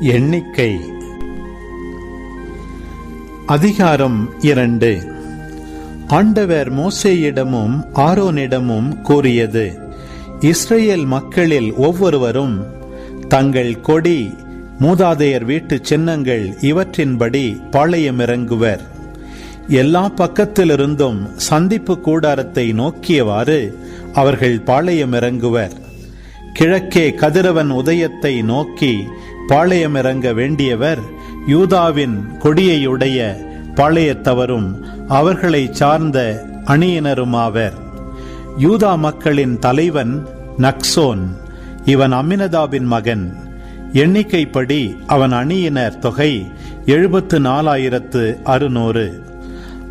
எண்ணிக்கை. அதிகாரம் இரண்டு. ஆண்டவர் மோசேயிடமும் ஆரோனிடமும் கூறியது இஸ்ரேல் மக்களில் ஒவ்வொருவரும் தங்கள் கொடி மூதாதையர் வீட்டு சின்னங்கள் இவற்றின்படி பாளையமிறங்குவர். எல்லா பக்கத்திலிருந்தும் சந்திப்பு கூடாரத்தை நோக்கியவாறு அவர்கள் பாளையமிறங்குவர். கிழக்கே கதிரவன் உதயத்தை நோக்கி பாளையமிறங்க வேண்டியவர் யூதாவின் கொடியையுடைய பாளையத்தவரும் அவர்களை சார்ந்த அணியினருமாவர். யூதா மக்களின் தலைவன் நக்சோன். இவன் அமினதாபின் மகன். எண்ணிக்கைப்படி அவன் அணியினர் தொகை எழுபத்து நாலாயிரத்து அறுநூறு.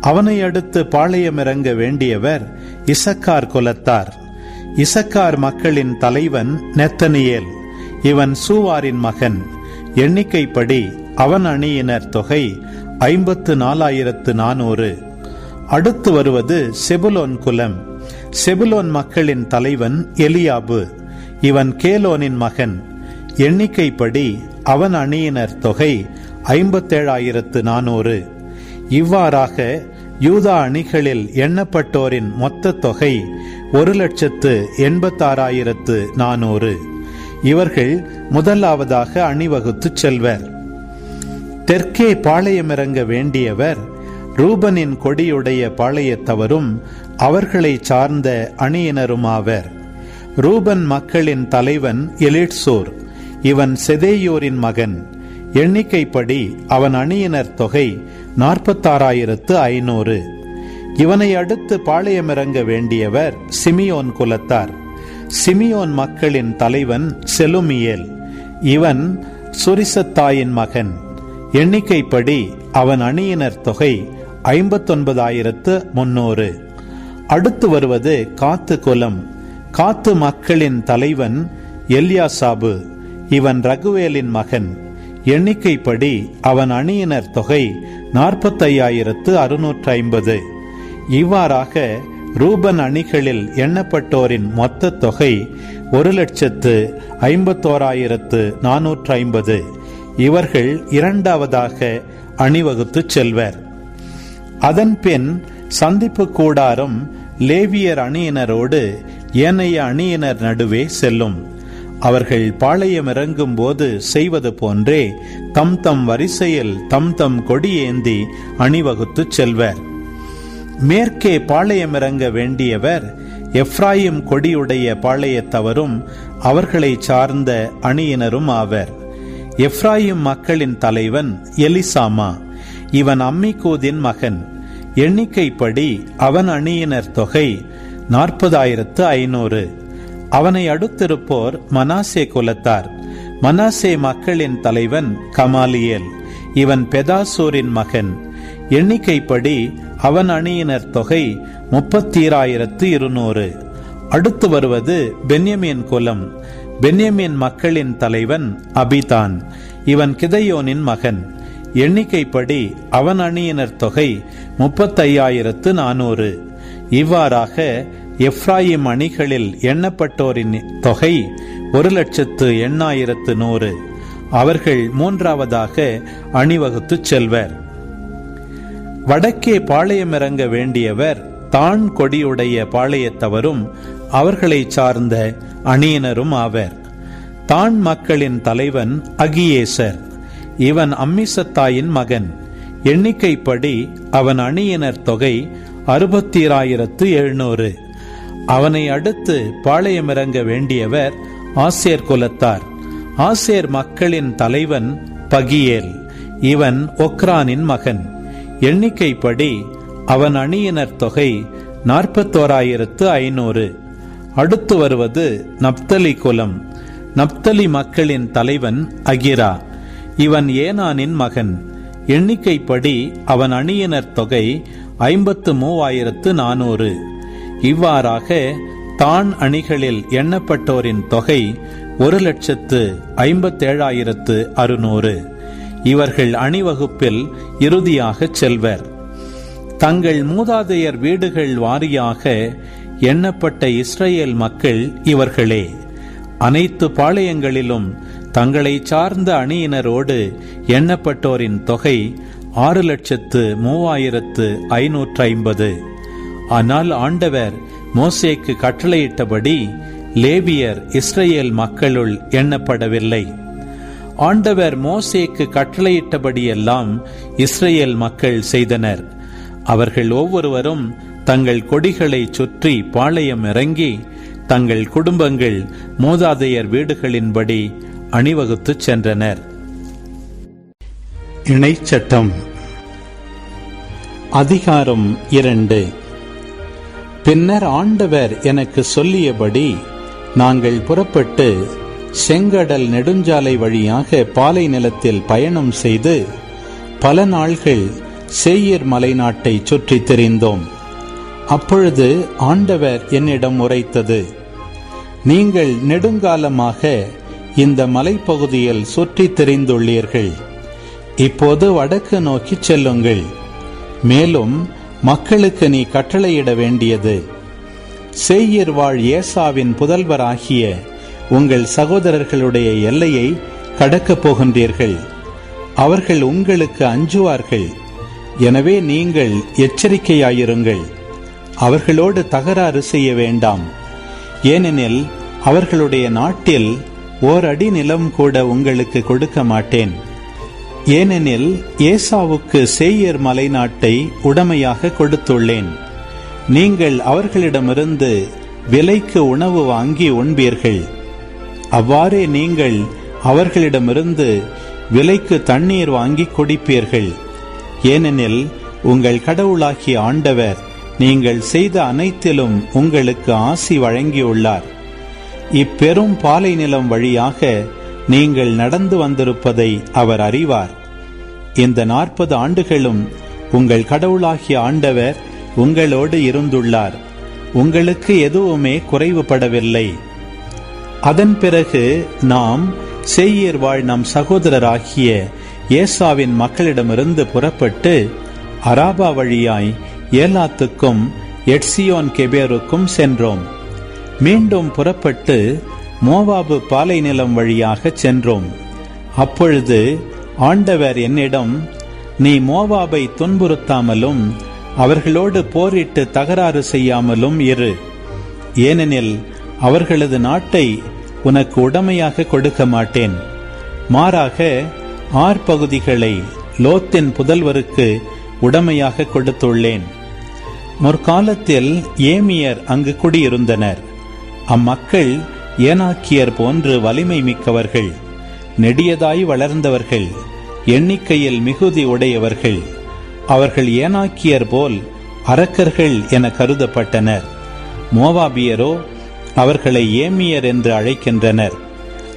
அவனை அடுத்து பாளையமிறங்க வேண்டியவர் இசக்கார் குலத்தார். இசக்கார் மக்களின் தலைவன் நெத்தனியேல். இவன் சூவாரின் மகன். எண்ணிக்கைப்படி அவன் அணியினர் தொகை ஐம்பத்து நாலாயிரத்து நானூறு அடுத்து வருவது செபுலோன் குலம். செபுலோன் மக்களின் தலைவன் எலியாபு. இவன் கேலோனின் மகன். எண்ணிக்கைப்படி அவன் அணியினர் தொகை ஐம்பத்தேழாயிரத்து நானூறு இவ்வாறாக யூதா அணிகளில் எண்ணப்பட்டோரின் மொத்த தொகை ஒரு லட்சத்து எண்பத்தாறாயிரத்து நானூறு இவர்கள் முதலாவதாக அணிவகுத்து செல்வர். தெற்கே பாளையமிறங்க வேண்டியவர் ரூபனின் கொடியுடைய பாளையத்தவரும் அவர்களை சார்ந்த அணியினருமாவர். ரூபன் மக்களின் தலைவன் எலிட்சோர் இவன் செதேயோரின் மகன். எண்ணிக்கைப்படி அவன் அணியினர் தொகை நாற்பத்தாறாயிரத்து ஐநூறு இவனை அடுத்து பாளையமிறங்க வேண்டியவர் சிமியோன் குலத்தார் சிமியோன் மக்களின் தலைவன் செலுமியேல். இவன் சுரிசத்தாயின் மகன். எண்ணிக்கைப்படி அவன் அணியினர் தொகை ஐம்பத்தொன்பதாயிரத்து முன்னூறு. அடுத்து வருவது காத்து குலம். காத்து மக்களின் தலைவன் எல்யாசாபு. இவன் ரகுவேலின் மகன். எண்ணிக்கைப்படி அவன் அணியினர் தொகை நாற்பத்தையாயிரத்து அறுநூற்று ஐம்பது. இவ்வாறாக ரூபன் அணிகளில் எண்ணப்பட்டோரின் மொத்த தொகை ஒரு லட்சத்து ஐம்பத்தோராயிரத்து நானூற்று ஐம்பது இவர்கள் இரண்டாவதாக அணிவகுத்து செல்வர். அதன்பின் சந்திப்பு கூடாரம் லேவியர் அணியினரோடு ஏனைய அணியினர் நடுவே செல்லும். அவர்கள் பாளையம் இறங்கும் போது செய்வது போன்றே தம் தம் வரிசையில் தம் தம் கொடியேந்தி அணிவகுத்து செல்வர். மேற்கே பாளையமிறங்க வேண்டியவர் எப்ராயிம் கொடியுடைய பாளையத்தவரும் அவர்களை சார்ந்த அணியினரும் ஆவர். எப்ராயிம் மக்களின் தலைவன் எலிசாமா. இவன் அம்மிகூதின் மகன். எண்ணிக்கைப்படி அவன் அணியினர் தொகை நாற்பதாயிரத்து ஐநூறு. அவனை அடுத்திருப்போர் மனாசே குலத்தார். மனாசே மக்களின் தலைவன் கமாலியல். இவன் பெதாசூரின் மகன். எண்ணிக்கைப்படி அவன் அணியினர் தொகை முப்பத்தீராயிரத்து இருநூறு. அடுத்து வருவது பென்யமின் குலம். பென்யமின் மக்களின் தலைவன் அபிதான். இவன் கிதையோனின் மகன். எண்ணிக்கைப்படி அவன் அணியினர் தொகை முப்பத்தையாயிரத்து நானூறு. இவ்வாறாக எஃப்ராயிம் அணிகளில் எண்ணப்பட்டோரின் தொகை ஒரு லட்சத்து எண்ணாயிரத்து நூறு. அவர்கள் மூன்றாவதாக அணிவகுத்துச் செல்வர். வடக்கே பாளையமிறங்க வேண்டியவர் தான் கொடியுடைய பாளையத்தவரும் அவர்களை சார்ந்த அணியினரும் ஆவர். தான் மக்களின் தலைவன் அகியேசர். இவன் அம்மிசத்தாயின் மகன். எண்ணிக்கைப்படி அவன் அணியினர் தொகை அறுபத்தீராயிரத்து எழுநூறு. அவனை அடுத்து பாளையமிறங்க வேண்டியவர் ஆசேர் குலத்தார். ஆசேர் மக்களின் தலைவன் பகியேல். இவன் ஒக்ரானின் மகன். எண்ணிக்கைப்படி அவன் அணியினர் தொகை நாற்பத்தோராயிரத்து ஐநூறு. அடுத்து வருவது நப்தலி குலம். நப்தலி மக்களின் தலைவன் அகிரா. இவன் ஏனானின் மகன். எண்ணிக்கைப்படி அவன் அணியினர் தொகை ஐம்பத்து மூவாயிரத்து நானூறு. இவ்வாறாக தான் அணிகளில் எண்ணப்பட்டோரின் தொகை ஒரு லட்சத்து ஐம்பத்தேழாயிரத்து அறுநூறு. இவர்கள் அணிவகுப்பில் இறுதியாகச் செல்வர். தங்கள் மூதாதையர் வீடுகள் வாரியாக எண்ணப்பட்ட இஸ்ரேல் மக்கள் இவர்களே. அனைத்து பாளையங்களிலும் தங்களை சார்ந்த அணியினரோடு எண்ணப்பட்டோரின் தொகை ஆறு லட்சத்து மூவாயிரத்து ஐநூற்று ஐம்பது ஆனால் ஆண்டவர் மோசேக்கு கட்டளையிட்டபடி லேவியர் இஸ்ரேல் மக்களுள் எண்ணப்படவில்லை. ஆண்டவர் மோசேக்கு கட்டளையிட்டபடியெல்லாம் இஸ்ரேல் மக்கள் செய்தனர். அவர்கள் ஒவ்வொருவரும் தங்கள் கொடிகளை சுற்றி பாளையம் இறங்கி தங்கள் குடும்பங்கள் மூதாதையர் வீடுகளின்படி அணிவகுத்துச் சென்றனர். இணைச்சட்டம். அதிகாரம் இரண்டு. பின்னர் ஆண்டவர் எனக்கு சொல்லியபடி நாங்கள் புறப்பட்டு செங்கடல் நெடுஞ்சாலை வழியாக பாலை நிலத்தில் பயணம் செய்து பல நாள்கள் சேயீர் மலைநாட்டை சுற்றித் திரிந்தோம். அப்பொழுது ஆண்டவர் என்னிடம் உரைத்தது நீங்கள் நெடுங்காலமாக இந்த மலைப்பகுதியில் சுற்றித் திரிந்துள்ளீர்கள். இப்போது வடக்கு நோக்கிச் செல்லுங்கள். மேலும் மக்களுக்கு நீ கட்டளையிட வேண்டியது. சேயீர் வாழ் ஏசாவின் புதல்வராகிய உங்கள் சகோதரர்களுடைய எல்லையை கடக்கப் போகின்றீர்கள். அவர்கள் உங்களுக்கு அஞ்சுவார்கள். எனவே நீங்கள் எச்சரிக்கையாயிருங்கள். அவர்களோடு தகராறு செய்ய வேண்டாம். ஏனெனில் அவர்களுடைய நாட்டில் ஓர் அடி நிலம் கூட உங்களுக்கு கொடுக்க மாட்டேன். ஏனெனில் ஏசாவுக்கு சேயர் மலை நாட்டை உடமையாக கொடுத்துள்ளேன். நீங்கள் அவர்களிடமிருந்து விலைக்கு உணவு வாங்கி உண்பீர்கள். அவ்வாறே நீங்கள் அவர்களிடமிருந்து விலைக்கு தண்ணீர் வாங்கி குடிப்பீர்கள். ஏனெனில் உங்கள் கடவுளாகிய ஆண்டவர் நீங்கள் செய்த அனைத்திலும் உங்களுக்கு ஆசி வழங்கியுள்ளார். இப்பெரும் பாலை நிலம் வழியாக நீங்கள் நடந்து வந்திருப்பதை அவர் அறிவார். இந்த நாற்பது ஆண்டுகளும் உங்கள் கடவுளாகிய ஆண்டவர் உங்களோடு இருந்துள்ளார். உங்களுக்கு எதுவுமே குறைவுபடவில்லை. அதன் பிறகு நாம் செய்யர் வாழ் நம் சகோதரராகிய ஏசாவின் மக்களிடமிருந்து புறப்பட்டு அராபா வழியாய் ஏலாத்துக்கும் எட்சியோன் கெபேருக்கும் சென்றோம். மீண்டும் புறப்பட்டு மோவாபு பாலை நிலம் வழியாக சென்றோம். அப்பொழுது ஆண்டவர் என்னிடம் நீ மோவாபை துன்புறுத்தாமலும் அவர்களோடு போரிட்டு தகராறு செய்யாமலும் இரு. ஏனெனில் அவர்களது நாட்டை உனக்கு உடமையாக கொடுக்க மாட்டேன். மாறாக ஆர் பகுதிகளை லோத்தின் புதல்வருக்கு உடமையாக கொடுத்துள்ளேன். முற்காலத்தில் ஏமியர் அங்கு குடியிருந்தனர். அம்மக்கள் ஏனாக்கியர் போன்று வலிமை மிக்கவர்கள் நெடியதாய் வளர்ந்தவர்கள் எண்ணிக்கையில் மிகுதி உடையவர்கள். அவர்கள் ஏனாக்கியர் போல் அரக்கர்கள் என கருதப்பட்டனர். மோவாபியரோ அவர்களை ஏமியர் என்று அழைக்கின்றனர்.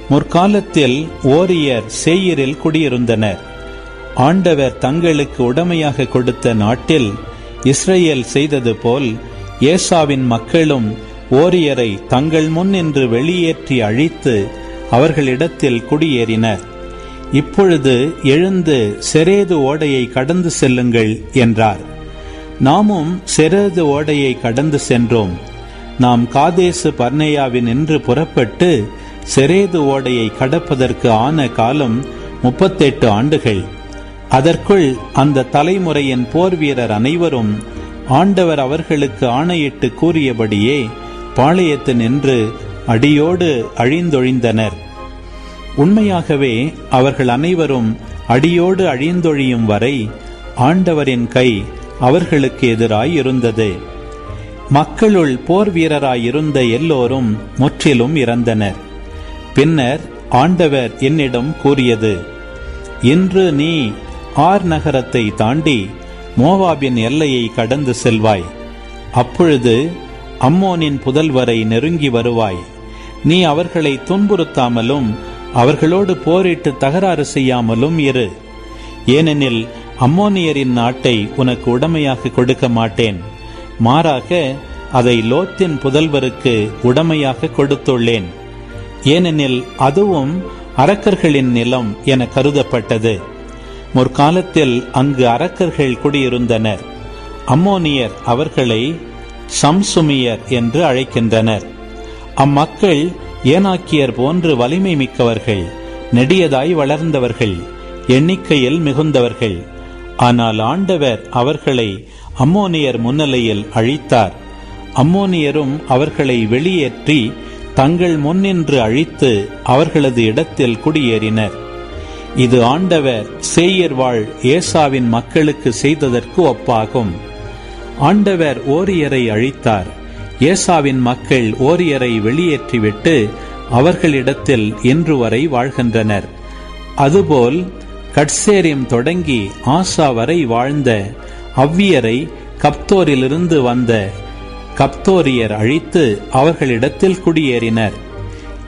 முற்காலத்தில் ஓரியர் சேயரில் குடியிருந்தனர். ஆண்டவர் தங்களுக்கு உடமையாக கொடுத்த நாட்டில் இஸ்ரேல் செய்தது போல் ஏசாவின் மக்களும் ஓரியரை தங்கள் முன் என்று வெளியேற்றி அழித்து அவர்களிடத்தில் குடியேறினர். இப்பொழுது எழுந்து செரேது ஓடையை கடந்து செல்லுங்கள் என்றார். நாமும் செரேது ஓடையை கடந்து சென்றோம். நாம் காதேசு பர்னேயாவின் நின்று புறப்பட்டு செரேது ஓடையை கடப்பதற்கு ஆன காலம் முப்பத்தெட்டு ஆண்டுகள். அதற்குள் அந்த தலைமுறையின் போர் வீரர் அனைவரும் ஆண்டவர் அவர்களுக்கு ஆணையிட்டு கூறியபடியே பாளையத்து நின்று அடியோடு அழிந்தொழிந்தனர். உண்மையாகவே அவர்கள் அனைவரும் அடியோடு அழிந்தொழியும் வரை ஆண்டவரின் கை அவர்களுக்கு எதிராய் இருந்தது மக்களுள் போர் வீரராயிருந்த எல்லோரும் முற்றிலும் இறந்தனர். பின்னர் ஆண்டவர் என்னிடம் கூறியது இன்று நீ ஆர் நகரத்தை தாண்டி மோவாபின் எல்லையை கடந்து செல்வாய். அப்பொழுது அம்மோனின் புதல்வரை நெருங்கி வருவாய். நீ அவர்களை துன்புறுத்தாமலும் அவர்களோடு போரிட்டு தகராறு செய்யாமலும் இரு. ஏனெனில் அம்மோனியரின் நாட்டை உனக்கு உடமையாக கொடுக்க மாட்டேன் மாறாக அதை லோத்தின் புதல்வருக்கு உடமையாக கொடுத்துள்ளேன். ஏனெனில் அதுவும் அரக்கர்களின் நிலம் என கருதப்பட்டது. முற்காலத்தில் அங்கு அரக்கர்கள் குடியிருந்தனர். அம்மோனியர் அவர்களை சம்சுமியர் என்று அழைக்கின்றனர். அம்மக்கள் ஏனாக்கியர் போன்று வலிமை மிக்கவர்கள் நெடியதாய் வளர்ந்தவர்கள் எண்ணிக்கையில் மிகுந்தவர்கள். ஆனால் ஆண்டவர் அவர்களை அம்மோனியர் முன்னிலையில் அழித்தார். அம்மோனியரும் அவர்களை வெளியேற்றி தங்கள் முன்னின்று அழித்து அவர்களது இடத்தில் குடியேறினர். இது ஆண்டவர் சேயர் வாழ் ஏசாவின் மக்களுக்கு செய்ததற்கு ஒப்பாகும். ஆண்டவர் ஓரியரை அழித்தார். ஏசாவின் மக்கள் ஓரியரை வெளியேற்றிவிட்டு அவர்களிடத்தில் இன்று வரை வாழ்கின்றனர். அதுபோல் கட்சேரியம் தொடங்கி ஆசா வரை வாழ்ந்த அவ்வியரை கப்தோரிலிருந்து வந்த கப்தோரியர் அழித்து அவர்களிடத்தில் குடியேறினர்.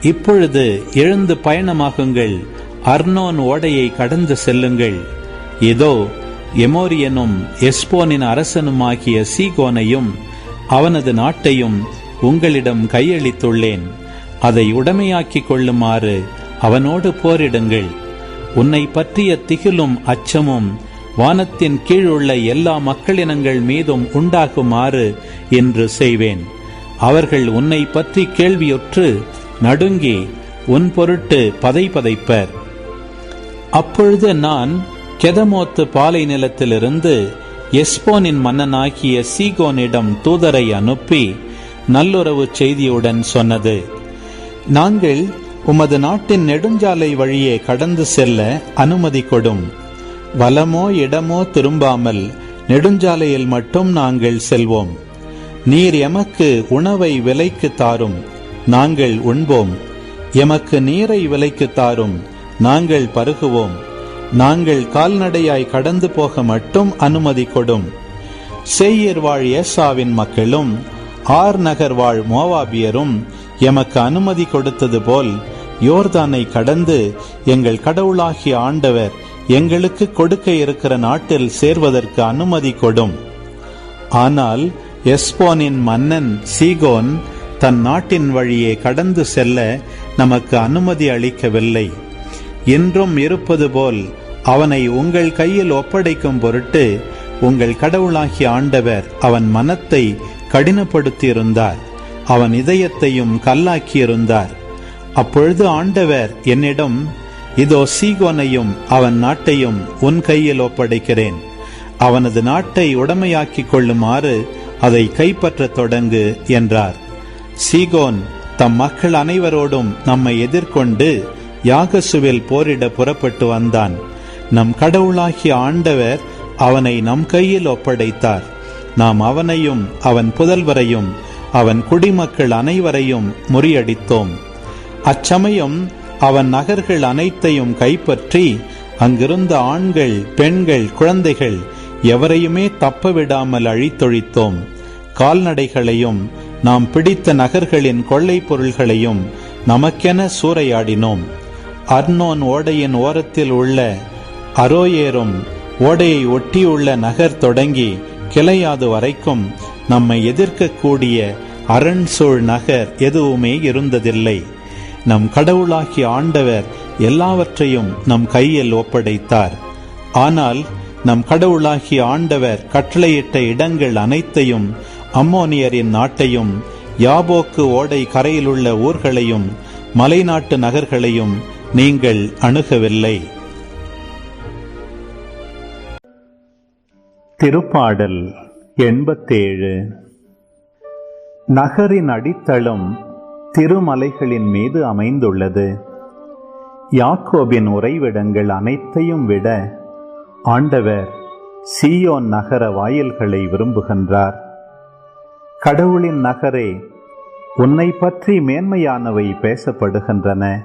இப்பொழுது எழுந்து பயணமாகுங்கள். அர்னோன் ஓடையை கடந்து செல்லுங்கள். இதோ எமோரியனும் எஸ்போனின் அரசனுமாகிய சீகோனையும் அவனது நாட்டையும் உங்களிடம் கையளித்துள்ளேன். அதை உடமையாக்கிக் கொள்ளுமாறு அவனோடு போரிடுங்கள். உன்னை பற்றிய திகிலும் அச்சமும் வானத்தின் கீழ் உள்ள எல்லா மக்களினங்கள் மீதும் உண்டாகுமாறு என்று செய்வேன். அவர்கள் உன்னை பற்றி கேள்வியுற்று நடுங்கி உன் பொருட்டு பதை பதைப்பர். அப்பொழுது நான் கெதமோத்து பாலை நிலத்திலிருந்து எஸ்போனின் மன்னனாகிய சீகோனிடம் தூதரை அனுப்பி நல்லுறவு செய்தியுடன் சொன்னது. நாங்கள் உமது நாட்டின் நெடுஞ்சாலை வழியே கடந்து செல்ல அனுமதி கொடும். வலமோ இடமோ திரும்பாமல் நெடுஞ்சாலையில் மட்டும் நாங்கள் செல்வோம். நீர் எமக்கு உணவை விலைக்கு தாரும். நாங்கள் உண்போம். எமக்கு நீரை விலைக்கு தாரும். நாங்கள் பருகுவோம். நாங்கள் கால்நடையாய் கடந்து போக மட்டும் அனுமதி கொடும். செய்யர் வாழ் ஏசாவின் மக்களும் ஆர் நகர் வாழ் மோவாபியரும் எமக்கு அனுமதி கொடுத்தது போல் யோர்தானை கடந்து எங்கள் கடவுளாகிய ஆண்டவர் எங்களுக்கு கொடுக்க இருக்கிற நாட்டில் சேர்வதற்கு அனுமதி கொடும். ஆனால் எஸ்போனின் மன்னன் சீகோன் தன் நாட்டின் வழியே கடந்து செல்ல நமக்கு அனுமதி அளிக்கவில்லை. இன்றும் இருப்பது போல் அவனை உங்கள் கையில் ஒப்படைக்கும் பொருட்டு உங்கள் கடவுளாகிய ஆண்டவர் அவன் மனத்தை கடினப்படுத்தியிருந்தார். அவன் இதயத்தையும் கல்லாக்கியிருந்தார். அப்பொழுது ஆண்டவர் என்னிடம் இதோ சீகோனையும் அவன் நாட்டையும் உன் கையில் ஒப்படைக்கிறேன். அவனது நாட்டை உடமையாக்கிக் கொள்ளுமாறு அதை கைப்பற்றத் தொடங்கு என்றார். சீகோன் தம் மக்கள் அனைவரோடும் நம்மை எதிர்கொண்டு யாகசுவில் போரிட புறப்பட்டு வந்தான். நம் கடவுளாகிய ஆண்டவர் அவனை நம் கையில் ஒப்படைத்தார். நாம் அவனையும் அவன் புதல்வரையும் அவன் குடிமக்கள் அனைவரையும் முறியடித்தோம். அச்சமயம் அவன் நகர்கள் அனைத்தையும் கைப்பற்றி அங்கிருந்த ஆண்கள் பெண்கள் குழந்தைகள் எவரையுமே தப்ப விடாமல் அழித்தொழித்தோம். கால்நடைகளையும் நாம் பிடித்த நகர்களின் கொள்ளை பொருள்களையும் நமக்கென சூறையாடினோம். அர்னோன் ஓடையின் ஓரத்தில் உள்ள அரோயேரும் ஓடையை ஒட்டியுள்ள நகர் தொடங்கி கிளையாது வரைக்கும் நம்மை எதிர்க்கக்கூடிய அரண் சூழ் நகர் எதுவுமே இருந்ததில்லை. நம் கடவுளாகிய ஆண்டவர் எல்லாவற்றையும் நம் கையில் ஒப்படைத்தார். ஆனால் நம் கடவுளாகிய ஆண்டவர் கட்டளையிட்ட இடங்கள் அனைத்தையும் அம்மோனியரின் நாட்டையும் யாபோக்கு ஓடை கரையிலுள்ள ஊர்களையும் மலைநாட்டு நகர்களையும் நீங்கள் அணுகவில்லை. திருப்பாடல் எண்பத்தேழு. நகரின் அடித்தளம் திருமலைகளின் மீது அமைந்துள்ளது. யாக்கோபின் உறைவிடங்கள் அனைத்தையும் விட ஆண்டவர் சீயோன் நகர வாயில்களை விரும்புகின்றார். கடவுளின் நகரே உன்னை பற்றி மேன்மையானவை பேசப்படுகின்றன.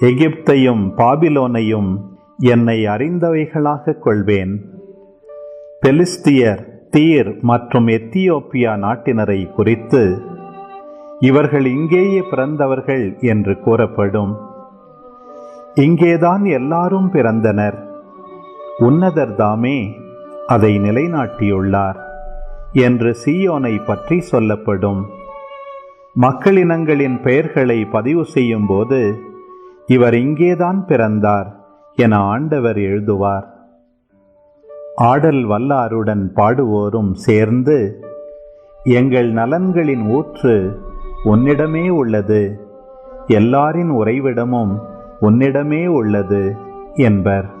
எகிப்தையும் பாபிலோனையும் என்னை அறிந்தவைகளாக கொள்வேன். பெலிஸ்தியர் தீர் மற்றும் எத்தியோப்பியா நாட்டினரை குறித்து இவர்கள் இங்கேயே பிறந்தவர்கள் என்று கூறப்படும். இங்கேதான் எல்லாரும் பிறந்தனர். உன்னதர் தாமே அதை நிலைநாட்டியுள்ளார் என்று சீயோனை பற்றி சொல்லப்படும். மக்களினங்களின் பெயர்களை பதிவு செய்யும் போது இவர் இங்கேதான் பிறந்தார் என ஆண்டவர் எழுதுவார். ஆடல் வல்லாருடன் பாடுவோரும் சேர்ந்து எங்கள் நலன்களின் ஊற்று உன்னிடமே உள்ளது. எல்லாரின் உறைவிடமும் உன்னிடமே உள்ளது என்பர்.